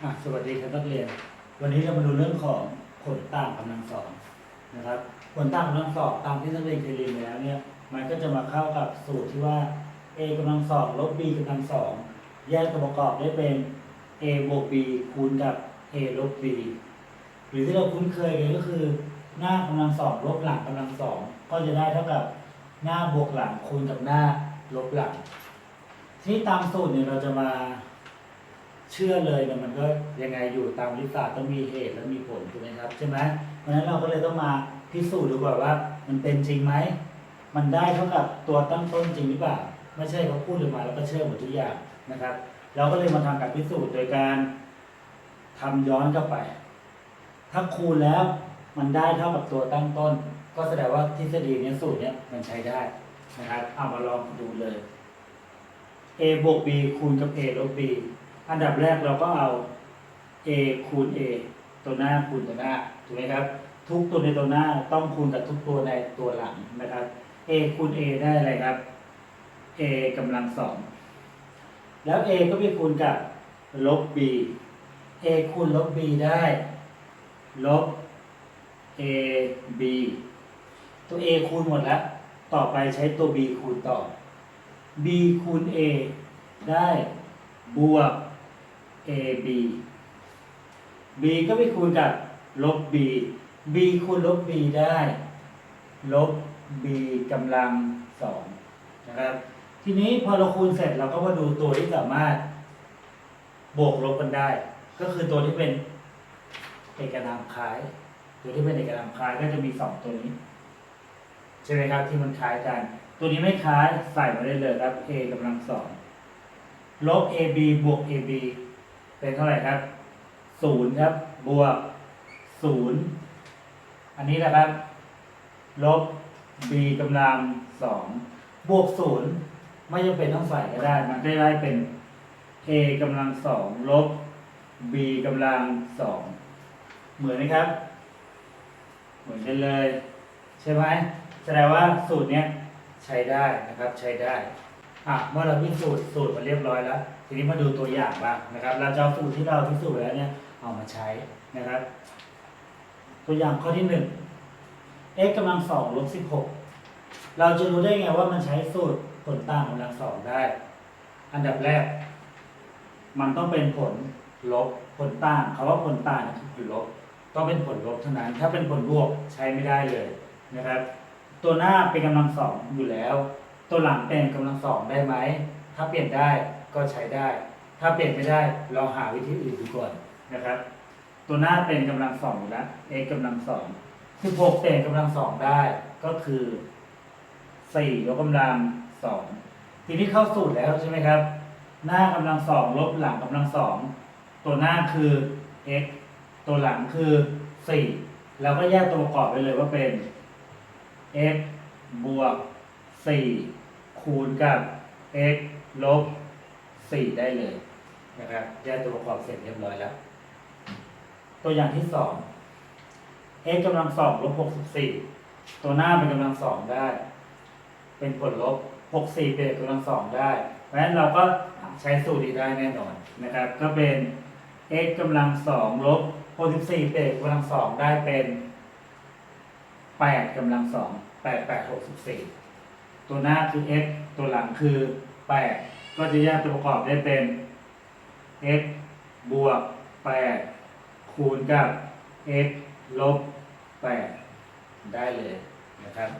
สวัสดีครับนักเรียน วันนี้เรามาดูเรื่องของผลต่างกำลังสองนะครับผลต่างกำลังสองตามที่นักเรียนเคยเรียนไปแล้วเนี่ยมันก็จะมาเข้ากับสูตรที่ว่า a กำลังสองลบ b กำลังสองแยกตัวประกอบได้เป็น a บวก b คูณกับ a ลบ b หรือที่เราคุ้นเคยกันก็คือ หน้ากำลังสองลบหลังกำลังสองก็จะได้เท่ากับหน้าบวกหลังคูณกับหน้าลบหลังทีนี้ตามสูตรเนี่ยเราจะมา เชื่อเลยเนี่ยมันก็ยังไงอยู่ตามวิทยาศาสตร์ต้องมีเหตุและมีผลถูกไหมครับใช่ไหมเพราะฉะนั้นเราก็เลยต้องมาพิสูจน์ดูก่อนว่า มันเป็นจริงไหมมันได้เท่ากับตัวตั้งต้นจริงหรือเปล่าไม่ใช่เขาพูดเลยมาแล้วก็เชื่อหมดทุกอย่างนะครับ เราก็เลยมาทำการพิสูจน์โดยการทำย้อนกลับไป ถ้าคูณแล้วมันได้เท่ากับตัวตั้งต้น ก็แสดงว่าทฤษฎีนี้สูตรนี้มันใช้ได้นะครับเอามาลองดูเลย a บวก b คูณกับ a ลบ b อันดับแรกเราก็เอา a คูณ a ตัวหน้าคูณตัวหน้าถูกไหมครับ ทุกตัวในตัวหน้าต้องคูณกับทุกตัวในตัวหลังนะครับ a คูณ a ได้อะไรครับ a กำลังสองแล้ว a ก็ไปคูณกับลบ b a คูณลบ b ได้ลบ a b ตัว a คูณหมดแล้วต่อไปใช้ตัว b คูณต่อ b คูณ a ได้บวก ab b ก็ไปคูณกับลบ b b คูณลบ b ได้ ลบ b กำลังสองนะครับ ทีนี้พอเราคูณเสร็จเราก็มาดูตัวที่สามารถ บวกลบกันได้ ก็คือตัวที่เป็นเอกนามคล้าย ตัวที่เป็นเอกนามคล้ายก็จะมีสองตัวนี้ ใช่ไหมครับที่มันคล้ายกัน ตัวนี้ไม่คล้ายใส่มาได้เลยครับ a กำลังสองลบ ab บวก ab เป็นเท่าไหร่ครับศูนย์ครับ บวกศูนย์อันนี้นะครับ ลบ b กำลังสองบวกศูนย์ไม่จำเป็นต้องใส่ก็ได้ มันก็ได้เป็น a กำลังสองลบ b กำลังสองเหมือนไหมครับ เหมือนกันเลย ใช่ไหมแสดงว่าสูตรเนี้ยใช้ได้นะครับใช้ได้อะเมื่อเราพิสูจน์สูตรมาเรียบร้อยแล้ว ทีนี้มาดูตัวอย่างบ้างนะครับ เราจะเอาสูตรที่เราพิสูจน์แล้วเนี่ยเอามาใช้นะครับ ตัวอย่างข้อที่หนึ่ง x กำลังสองลบสิบหกเราจะรู้ได้ไงว่ามันใช้สูตรผลต่างกำลังสองได้ อันดับแรก มันต้องเป็นผลลบผลต่างคำว่าผลต่างคือลบต้องเป็นผลลบเท่านั้น ถ้าเป็นผลบวกใช้ไม่ได้เลยนะครับ ตัวหน้าเป็นกำลังสองอยู่แล้ว ตัวหลังเป็นกำลังสองได้ไหม ถ้าเปลี่ยนได้ ก็ใช้ได้ ถ้าเปลี่ยนไม่ได้เราหาวิธีอื่นดูก่อนนะครับ ตัวหน้าเป็นกำลังสองอยู่แล้ว x กำลังสองสิบหกเปลี่ยนกำลังสองได้ก็คือสี่ยกกำลังสองทีนี้เข้าสูตรแล้วใช่ไหมครับ หน้ากำลังสองลบหลังกำลังสองตัวหน้าคือ x ตัวหลังคือสี่เราก็แยกตัวประกอบไปเลยว่าเป็น x บวกสี่คูณกับ x ลบ สี่ได้เลยนะครับแยกตัวประกอบเสร็จเรียบร้อยแล้ว ตัวอย่างที่สอง x กำลังสองลบหกสิบสี่ตัวหน้าเป็นกำลังสองได้ เป็นผลลบหกสี่เป็นกำลังสองได้ เพราะฉะนั้นเราก็ใช้สูตรนี้ได้แน่นอนนะครับ ก็เป็น x กำลังสองลบหกสิบสี่เป็นกำลังสองได้เป็นแปดกำลังสองแปดแปดหกสิบสี่ตัวหน้าคือ x ตัวหลังคือแปด ก็จะแยกตัวประกอบได้เป็น x บวก 8 คูณกับ x ลบ 8 ได้เลยนะครับ